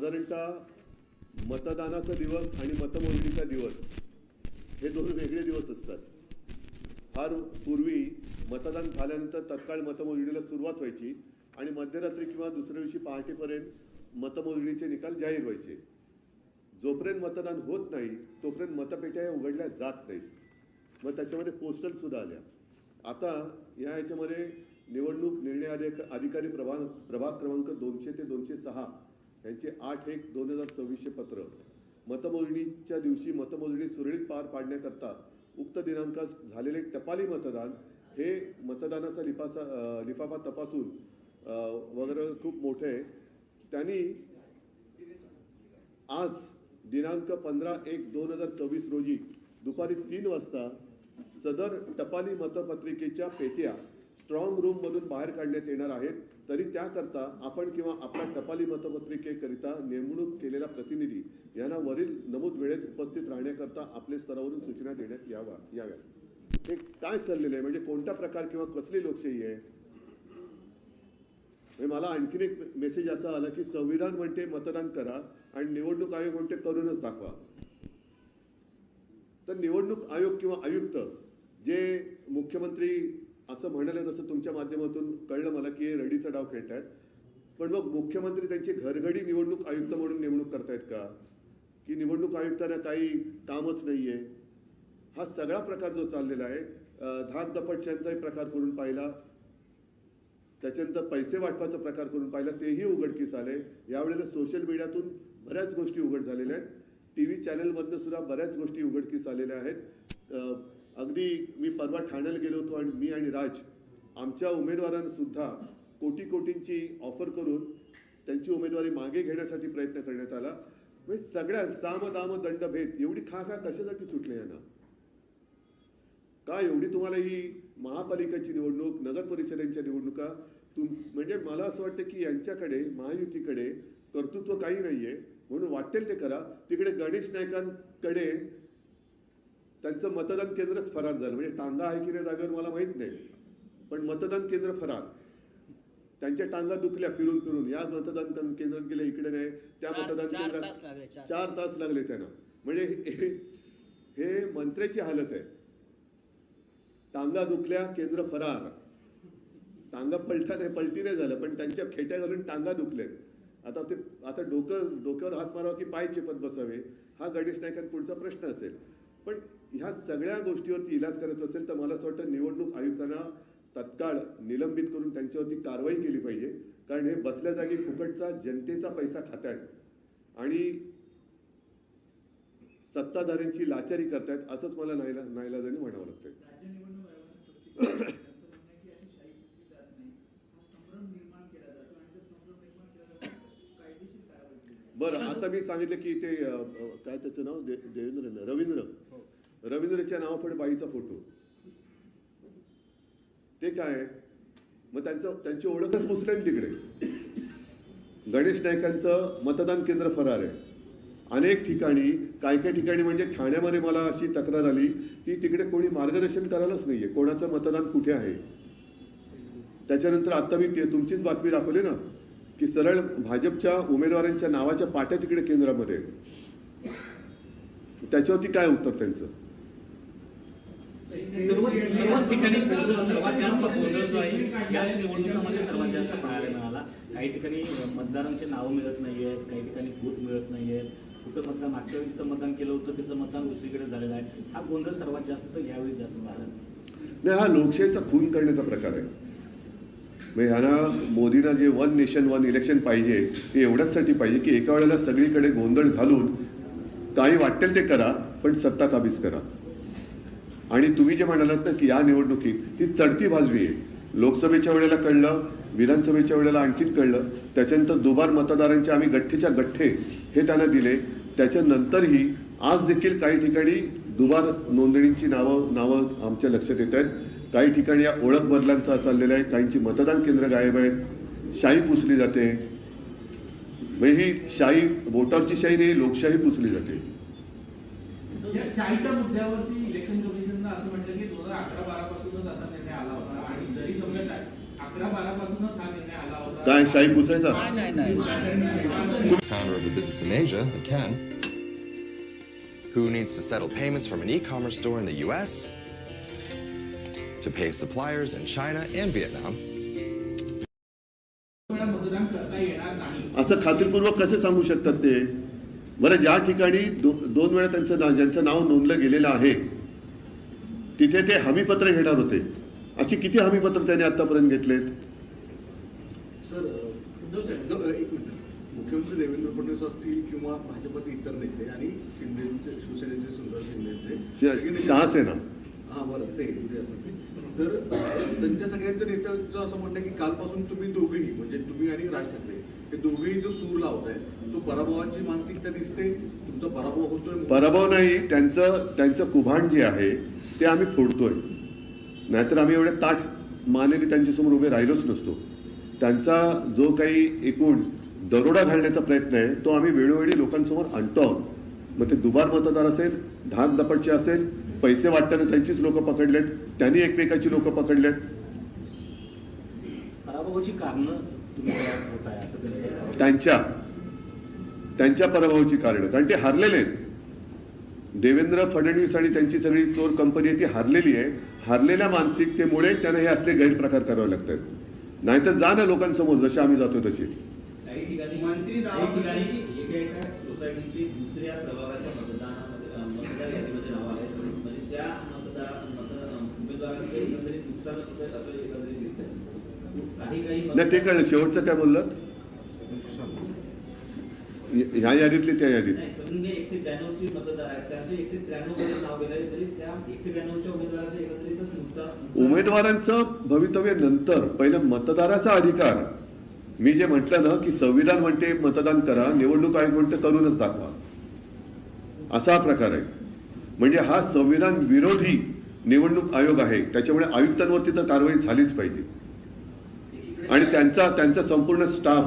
साधारणतः मतदानाचा दिवस आणि मतमोजणीचा दिवस हे दोन वेगळे दिवस असतात. फार पूर्वी मतदान झाल्यानंतर तत्काळ मतमोजणीला सुरुवात व्हायची आणि मध्यरात्री किंवा दुसऱ्या दिवशी पहाटेपर्यंत मतमोजणीचे निकाल जाहीर व्हायचे. जोपर्यंत मतदान होत नाही तोपर्यंत मतपेट्या या उघडल्या जात नाहीत. मग त्याच्यामध्ये पोस्टल सुद्धा आल्या. आता या ह्याच्यामध्ये निवडणूक निर्णय अधिकारी प्रभाग प्रभाग क्रमांक दोनशे ते दोनशे सहा यांचे आठ एक दोन हजार सव्वीसशे पत्र. मतमोजणीच्या दिवशी मतमोजणी सुरळीत पार पाडण्याकरता उक्त दिनांकास झालेले टपाली मतदान हे मतदानाचा लिफासा लिफाफा तपासून वगैरे खूप मोठे आहे. त्यांनी आज दिनांक पंधरा एक दोन हजार चोवीस रोजी दुपारी तीन वाजता सदर टपाली मतपत्रिकेच्या पेट्या स्ट्रॉंग रूममधून बाहेर काढण्यात येणार आहेत. तरी त्याकरता आपण किंवा आपल्या टपाली मतपत्रिकेकरिता नेमणूक केलेला प्रतिनिधी यांना वरील नमूद वेळेत उपस्थित राहण्याकरता आपले स्तरावरून सूचना देण्यात यावा याव्या हे काय चाललेलं आहे? म्हणजे कोणता प्रकार किंवा कसली लोकशाही आहे? मला आणखीन एक मेसेज असा आला की संविधान म्हणते मतदान करा आणि निवडणूक आयोग म्हणते करूनच दाखवा. तर निवडणूक आयोग किंवा आयुक्त जे मुख्यमंत्री असं म्हणाले तसं तुमच्या माध्यमातून कळलं मला की रडीचा डाव खेळतायत. पण मग मुख्यमंत्री त्यांची घरघडी निवडणूक आयुक्त म्हणून नेमणूक करतायत का? की निवडणूक आयुक्तांना काही कामच नाहीये? हा सगळा प्रकार जो चाललेला आहे धाक दपटशांचाही प्रकार करून पाहिला. त्याच्यानंतर पैसे वाटपाचा प्रकार करून पाहिला. तेही उघडकीस आले. यावेळेला सोशल मीडियातून बऱ्याच गोष्टी उघड झालेल्या आहेत. टी व्ही चॅनलमधनं सुद्धा बऱ्याच गोष्टी उघडकीस आलेल्या आहेत. अगदी मी परवा ठाण्याला गेलो होतो आणि मी आणि राज आमच्या उमेदवारांना सुद्धा कोटी कोटींची ऑफर करून त्यांची उमेदवारी मागे घेण्यासाठी प्रयत्न करण्यात आला. म्हणजे सगळ्या साम दाम दंड भेद एवढी खा खा कशासाठी सुटले यांना? का एवढी तुम्हाला ही महापालिकेची निवडणूक नगर परिषदेच्या निवडणुका तुम म्हणजे मला असं वाटतं की यांच्याकडे महायुतीकडे कर्तृत्व काही नाहीये. म्हणून वाटेल ते करा. तिकडे गणेश नायकांकडे त्यांचं मतदान केंद्रच फरार झालं. म्हणजे टांगा आहे की नाही जागेवर मला माहीत नाही. पण मतदान केंद्र फरार. त्यांच्या टांगा दुखल्या फिरून फिरून. या मतदान केंद्रात गेले इकडे नाही. त्या चार- मतदान केंद्रात तास लागले, चार. तास लागले त्यांना. म्हणजे हे- हे मंत्र्याची हालत आहे. टांगा दुखल्या केंद्र फरार. टांगा पलटा नाही पलटी नाही झालं पण त्यांच्या खेट्या घालून टांगा दुखलेत आता ते आता डोकं डोक्यावर हात मारावा की पाय चेपत बसावे? हा गणेश नायकांपुढचा प्रश्न असेल. पण ह्या सगळ्या गोष्टीवरती इलाज करत असेल तर मला असं वाटतं निवडणूक आयुक्तांना तत्काळ निलंबित करून त्यांच्यावरती कारवाई केली पाहिजे. कारण हे बसल्या जागी फुकटचा जनतेचा पैसा खात आहेत. आणि सत्ताधाऱ्यांची लाचारी करतायत असंच मला नाईला नाईलाजाने म्हणावं लागतंय. बरं आता मी सांगितलं की ते काय त्याचं नाव? देवेंद्र रवींद्र. रवींद्रच्या नावापुढे बाईचा फोटो. ते काय? आहे? मग त्यांचं त्यांची ओळखच मुस्लिम तिकडे. गणेश नायकांचं मतदान केंद्र फरार आहे. अनेक ठिकाणी काय काय ठिकाणी म्हणजे ठाण्यामध्ये मला अशी तक्रार आली की तिकडे कोणी मार्गदर्शन करायलाच नाहीये. कोणाचं मतदान कुठे आहे? त्याच्यानंतर आता मी तुमचीच बातमी दाखवली ना की सरळ भाजपच्या उमेदवारांच्या नावाच्या पाट्या तिकडे केंद्रामध्ये त्याच्यावरती काय उत्तर त्यांचं? सर्व सर्वच ठिकाणी गोंधळ सर्वात जास्त गोंधळ जो आहे याच निवडणुकामध्ये सर्वात जास्त पाहायला मिळाला काही ठिकाणी मतदारांची नावं मिळत नाहीयेत काही ठिकाणी बूथ मिळत नाहीयेत. कुठं मतदान मागच्या वेळी जिथं मतदान केलं होतं त्याचं मतदान दुसरीकडे झालेलं आहे. हा गोंधळ सर्वात जास्त यावेळी जास्त पाहायला मिळाला. नाही हा लोकशाहीचा खून करण्याचा प्रकार आहे. म्हणजे ह्यांना मोदींना जे वन नेशन वन इलेक्शन पाहिजे ते एवढ्याचसाठी पाहिजे की एका वेळेला सगळीकडे गोंधळ घालून काही वाटेल ते करा पण सत्ता काबीज करा. आणि तुम्ही जे म्हणालात ना की या निवडणुकीत ती चढती भाजवी आहे. लोकसभेच्या वेळेला कळलं विधानसभेच्या वेळेला आणखीन कळलं त्याच्यानंतर दुबार मतदारांचे आम्ही गठ्ठेच्या गठ्ठे हे त्यांना दिले. त्याच्यानंतरही आज देखील काही ठिकाणी दुबार नोंदणीची नावं नावं आमच्या लक्षात येत आहेत. काही ठिकाणी या ओळख बदलांचा चाललेला आहे. काहींची मतदान केंद्र गायब आहेत. शाही पुसली जाते. म्हणजे ही शाही बोटावरची शाही नाही लोकशाही पुसली जाते. शाहीच्या मुद्द्यावरती इलेक्शन कमिशननं असं म्हटलं की दोन हजार अकरा बारा पासूनच असा निर्णय आला होता आणि जरी समजा अकरा बारा पासूनच हा निर्णय आला होता. काय शाही पुसायचा? नाही नाही नाही. Founder of a business in Asia, the Ken, who needs to settle payments from an e-commerce store in the US, to pay suppliers in China and Vietnam, असं खात्रीपूर्वक कसे सांगू शकतात ते? बरं ज्या ठिकाणी दोन वेळा त्यांचं ज्यांचं नाव नोंदलं गेलेलं आहे तिथे ते हमीपत्र घेणार होते. अशी किती हमीपत्र त्यांनी आतापर्यंत घेतलेत? मुख्यमंत्री देवेंद्र फडणवीस असतील किंवा भाजपचे इतर नेते आणि शिंदेचे शिवसेनेचे सुंदर शिंदेचे. शहासेना. हा बरं ते. तर त्यांच्या सगळ्यांच्या नेत्यांचं असं म्हणणं की कालपासून तुम्ही दोघेही म्हणजे तुम्ही आणि राज ठाकरे हे दोघेही जो सूर लावताय तो पराभवाची मानसिकता दिसते तुमचा पराभव होतोय पराभव नाही त्यांचं त्यांचं कुभाण जे आहे ते आम्ही फोडतोय. नाहीतर आम्ही एवढे ताठ मानेने त्यांच्यासमोर उभे राहिलोच नसतो. त्यांचा जो काही एकूण दरोडा घालण्याचा प्रयत्न आहे तो आम्ही वेळोवेळी लोकांसमोर आणतो आहोत. मग ते दुबार मतदार असेल धाक दपटचे असेल पैसे वाटताना त्यांचीच लोक पकडलेत त्यांनी एकमेकाची लोक पकडलेत. त्यांच्या त्यांच्या पराभवाची कारणं. कारण ते हारलेले आहेत. देवेंद्र फडणवीस आणि त्यांची सगळी चोर कंपनी आहे ती हारलेली आहे. हारलेल्या मानसिकतेमुळे त्यांना हे असले गैरप्रकार करावे लागतात. नाहीतर जा ना लोकांसमोर जसे आम्ही जातो तसे. म्हणजे. त्या मतदार मत अं, उमेदवारांचे एकंदरीत नुकसान होत आहे असं एकंदरीत दिसतंय. काही काही नाही ते कळलं शेवटचं काय बोललं ह्या यादीतले त्या यादीत नाही समजून घ्या एकशे त्र्याण्णवची मतदार आहेत त्यांचे एकशे त्र्याण्णवमध्ये नाव गेलंय तरी त्या एकशे त्र्याण्णवच्या उमेदवाराचे भवितव्य नंतर पहिलं मतदाराचा अधिकार. मी जे म्हटलं ना की संविधान म्हणते मतदान करा निवडणूक आयोग म्हणते करूनच दाखवा. असा प्रकार आहे. म्हणजे हा संविधान विरोधी निवडणूक आयोग आहे. त्याच्यामुळे आयुक्तांवरती तर कारवाई झालीच पाहिजे. आणि त्यांचा त्यांचा संपूर्ण स्टाफ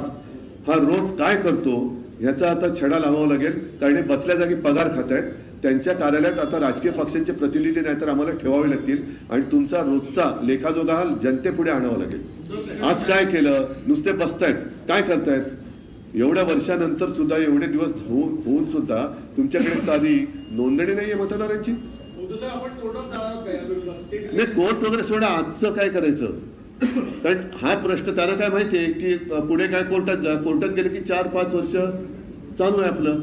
हा रोज काय करतो? ह्याचा आता छडा लावावा लागेल. कारण हे बसल्या जागी पगार खात आहेत. त्यांच्या कार्यालयात आता राजकीय पक्षांचे प्रतिनिधी नाहीतर आम्हाला ठेवावे लागतील. आणि तुमचा रोजचा लेखाजोगा हा जनतेपुढे आणावा लागेल. आज काय केलं? नुसते बसतायत. काय करतायत? एवढ्या वर्षानंतर सुद्धा एवढे दिवस होऊन होऊन सुद्धा तुमच्याकडे साधी नोंदणी नाहीये मतदारांची? स्टेट नाही कोर्ट वगैरे सोडा. आजचं काय करायचं? कारण हा प्रश्न त्यांना काय माहितीये की पुढे काय कोर्टात जा. कोर्टात गेले की चार पाच वर्ष चालू आहे आपलं.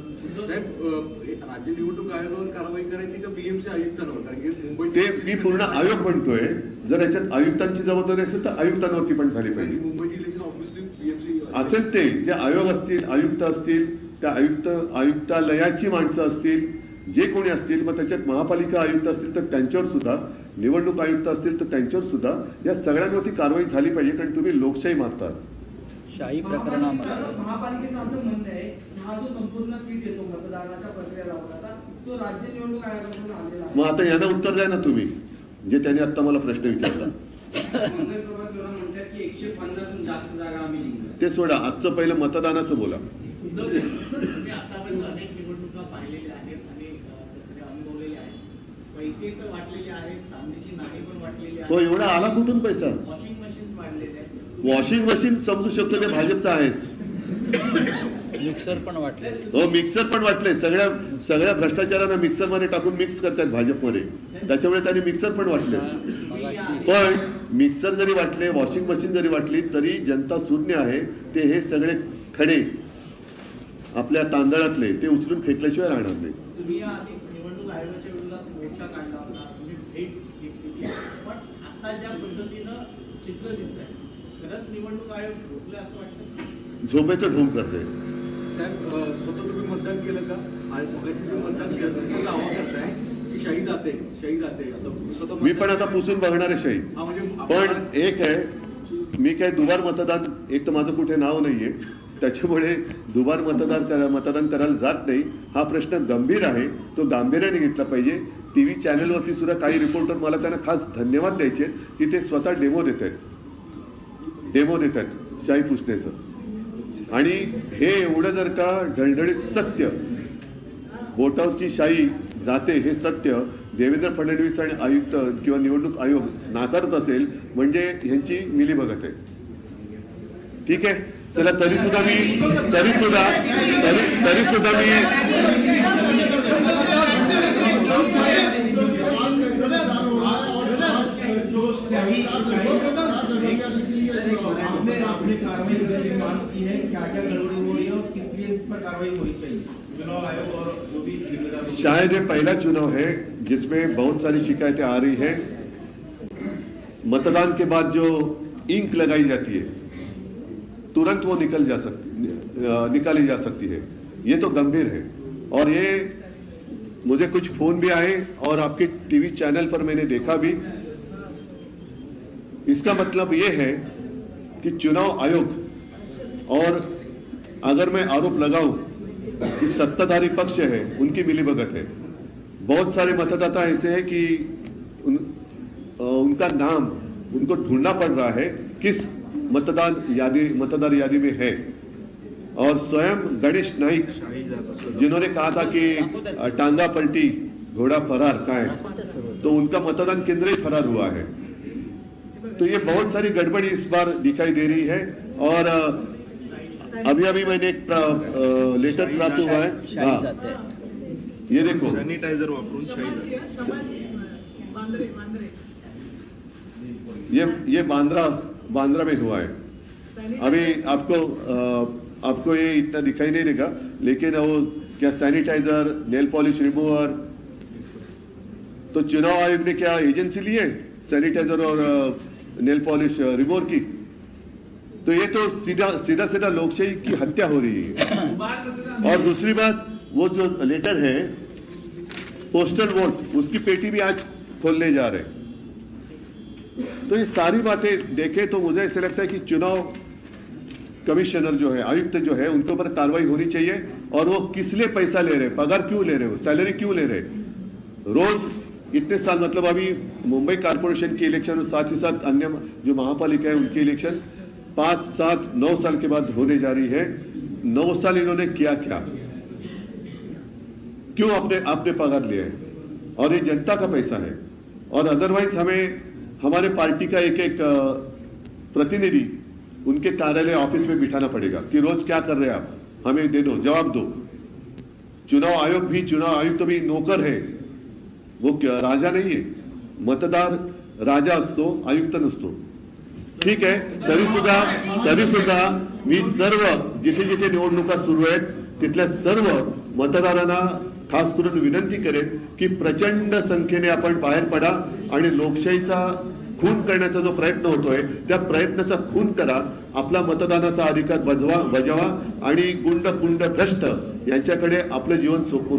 राज्य निवडणूक आयोगावर कारवाई करायची का बीएमसी आयुक्तांवर ते मी पूर्ण आयोग म्हणतोय. जर याच्यात आयुक्तांची जबाबदारी असेल तर आयुक्तांवरती पण झाली पाहिजे. इलेक्शन ऑब्व्हियसली असेल ते. जे आयोग असतील आयुक्त असतील त्या आयुक्त आयुक्तालयाची माणसं असतील जे कोणी असतील मग त्याच्यात महापालिका आयुक्त असतील तर त्यांच्यावर सुद्धा निवडणूक आयुक्त असतील तर त्यांच्यावर सुद्धा या सगळ्यांवरती कारवाई झाली पाहिजे कारण तुम्ही लोकशाही मारतात शाही प्रकरणामध्ये. असं- महापालिकेचं असं म्हणणं आहे हा जो संपूर्ण किट येतो मतदानाच्या प्रक्रिया लावण्याचा तो राज्य निवडणूक आयोगाकडून आलेला आहे. मग आता यांना उत्तर द्या ना तुम्ही जे त्यांनी आता मला प्रश्न विचारला. ते सोडा आजचं पहिलं मतदानाचं बोला उद्धव साहेब, तुम्ही आतापर्यंत अनेक निवडणुका पाहिलेल्या आहेत आणि अ, तसं अनुभवलेल्या आहेत पैसे तर वाटलेले आहेत चांदीची नाणी पण वाटलेली तो एवढा आला कुठून पैसा? वॉशिंग मशीन वाढलेले आहेत. वॉशिंग मशीन समजू शकतो ते भाजपचं आहेच. मिक्सर पण वाटले. हो मिक्सर पण वाटले. सगळ्या सगळ्या भ्रष्टाचारांना मिक्सरमध्ये टाकून मिक्स करतात भाजपमध्ये. त्याच्यामुळे त्यांनी मिक्सर पण वाटले. पण मिक्सर जरी वाटले वॉशिंग मशीन जरी वाटली तरी जनता शून्य आहे. ते हे सगळे खडे आपल्या तांदळातले ते उचलून फेकल्याशिवाय राहणार नाही. मोर्चा काढला होता. तुम्ही भेट घेतलेली पण आता ज्या पद्धतीनं चित्र दिसत आहे खरंच निवडणूक आयोग झोपले असं वाटतं? झोपेचं ढोंग करते साहेब स्वतः तुम्ही मतदान केलं का? आणि मगाशी तुम्ही मतदान केलं. तर दावा करताय की शाही जाते शाही जाते आता स्वतः मी पण आता पुसून बघणार आहे शाही हा म्हणजे पण एक आहे मी काय दुबार मतदान एक तर माझं कुठे नाव नाहीये. त्याच्यामुळे दुबार मतदान करा मतदान करायला जात नाही. हा प्रश्न गंभीर आहे. तो गांभीर्याने घेतला पाहिजे. टीव्ही चॅनलवरती सुद्धा काही रिपोर्टर मला त्यांना खास धन्यवाद द्यायचे की ते स्वतः डेमो देत आहेत डेमो देत आहेत शाही पुसण्याचं आणि हे एवढं जर का ढळढळीत सत्य बोटावरची शाही जाते हे सत्य देवेंद्र फडणवीस आणि आयुक्त किंवा निवडणूक आयोग नाकारत असेल म्हणजे ह्यांची मिलीभगत आहे. ठीक आहे? चला तरी सुद्धा मी तरी सुद्धा तरी तरी सुद्धा मी आपने आपने कार्रवाई करने की मांग की है क्या क्या गड़बड़ी हो रही है और किस लिए इस पर कार्रवाई होनी चाहिए। चुनाव आयोग और जो भी जिम्मेदार शायद ये पहला चुनाव है जिसमें बहुत सारी शिकायतें आ रही है। मतदान के बाद जो इंक लगाई जाती है तुरंत वो निकल जा सकती निकाली जा सकती है। ये तो गंभीर है। और ये मुझे कुछ फ़ोन भी आए और आपके टीवी चैनल पर मैंने देखा भी। इसका मतलब ये है कि चुनाव आयोग और अगर मैं आरोप लगाऊँ कि सत्ताधारी पक्ष है उनकी मिलीभगत है। बहुत सारे मतदाता ऐसे हैं कि उन, उनका नाम उनको ढूंढना पड़ रहा है किस मतदान यादी मतदार यादी में है। और स्वयं गणेश नाइक जिन्होंने कहा था कि टांगा पलटी घोड़ा फरार का है तो उनका मतदान केंद्र ही फरार हुआ है। तो ये बहुत सारी गड़बड़ी इस बार दिखाई दे रही है और अभी अभी मैंने एक प्रा- लेटर प्राप्त हुआ है। हाँ, ये देखो। शाही ये ये बांद्रा बांद्रा में हुआ है। अभी आपको आपको ये इतना दिखाई नहीं देगा लेकिन वो क्या सैनिटाइजर नेल पॉलिश रिमूवर तो चुनाव आयोग ने क्या एजेंसी ली है? सैनिटाइजर और नेल पॉलिश रिमूवर की। तो ये तो सीधा सीधा सीधा लोकशाही की हत्या हो रही है। और दूसरी बात, वो जो लेटर है पोस्टल वोट उसकी पेटी भी आज खोलने जा रहे तो ये सारी बातें देखें तो मुझे ऐसे लगता है कि चुनाव कमिश्नर जो है, आयुक्त जो है, उनके ऊपर कार्रवाई होनी चाहिए। और वो किस लिए पैसा ले रहे पगार क्यों ले रहे हो सैलरी क्यों ले रहे रोज इतने साल मतलब अभी मुंबई कारपोरेशन के इलेक्शन और साथ ही साथ अन्य जो महापालिका है उनकी इलेक्शन, पाँच, सात, नौ साल के बाद होने जा रही है। नौ साल इन्होंने किया क्या? क्यों आपने आपने पगार है? और ये जनता का पैसा है। और अदरवाइज़ हमें, हमारे पार्टी का एक एक प्रतिनिधि उनके कार्यालय ऑफ़िस में बिठाना पड़ेगा कि रोज क्या कर रहे हैं आप? हमें दे दो, जवाब दो। चुनाव आयोग भी, चुनाव आयुक्त तो भी नौकर है। वो राजा नाही आहे मतदार राजा असतो आयुक्त नसतो। ठीक आहे तरी सुद्धा तरी सुद्धा मी सर्व जिथे जिथे निवडणुका सुरू आहेत तिथल्या सर्व मतदारांना खास करून विनंती करेन की प्रचंड संख्येने आपण बाहेर पडा आणि लोकशाहीचा खून करण्याचा जो प्रयत्न होतोय त्या प्रयत्नाचा खून करा. आपला मतदानाचा अधिकार बजवा बजावा आणि गुंड कुंड भ्रष्ट यांच्याकडे आपलं जीवन सोपवून